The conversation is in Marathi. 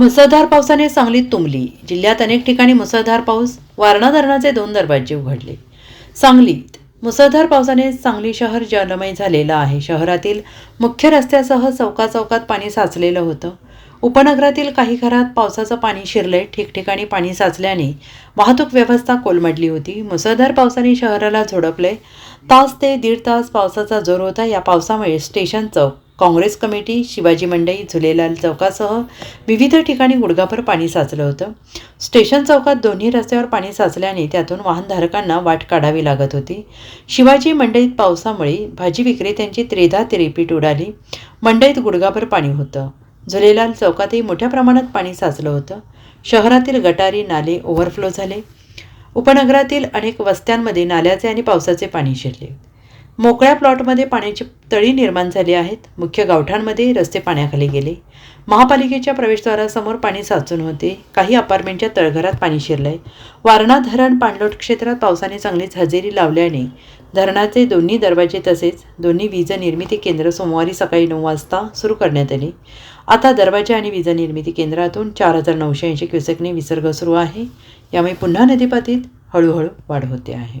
मुसळधार पावसाने सांगलीत तुंबली. जिल्ह्यात अनेक ठिकाणी मुसळधार पाऊस वारणा धरणाचे दोन दरवाजे उघडले. सांगलीत मुसळधार पावसाने सांगली शहर जलमय झालेलं आहे. शहरातील मुख्य रस्त्यासह चौका चौकात पाणी साचलेलं होतं. उपनगरातील काही घरात पावसाचं पाणी शिरले ठिकठिकाणी पाणी साचल्याने वाहतूक व्यवस्था कोलमडली होती. मुसळधार पावसाने शहराला झोडपले तास ते दीड तास पावसाचा जोर होता. या पावसामुळे स्टेशन चौक काँग्रेस कमिटी शिवाजी मंडई झुलेलाल चौकासह विविध ठिकाणी गुडघाभर पाणी साचलं होतं. स्टेशन चौकात दोन्ही रस्त्यावर पाणी साचल्याने त्यातून वाहनधारकांना वाट काढावी लागत होती. शिवाजी मंडईत पावसामुळे भाजी विक्रेत्यांची त्रेधा तिरेपीट उडाली. मंडईत गुडघाभर पाणी होतं. झुलेलाल चौकातही मोठ्या प्रमाणात पाणी साचलं होतं. शहरातील गटारी नाले ओव्हरफ्लो झाले. उपनगरातील अनेक वस्त्यांमध्ये नाल्याचे आणि पावसाचे पाणी शिरले. मोकळ्या प्लॉटमध्ये पाण्याची तळी निर्माण झाली आहेत. मुख्य गावठांमध्ये रस्ते पाण्याखाली गेले. महापालिकेच्या प्रवेशद्वारासमोर पाणी साचून होते. काही अपार्टमेंटच्या तळघरात पाणी शिरलंय. वारणा धरण पाणलोट क्षेत्रात पावसाने चांगलीच हजेरी लावल्याने धरणाचे दोन्ही दरवाजे तसेच दोन्ही वीज निर्मिती केंद्र सोमवारी सकाळी नऊ वाजता सुरू करण्यात आली. आता दरवाजे आणि वीज निर्मिती केंद्रातून चार हजार नऊशे ऐंशी क्युसेकने विसर्ग सुरू आहे. यामुळे पुन्हा नदीपातीत हळूहळू वाढ होते आहे.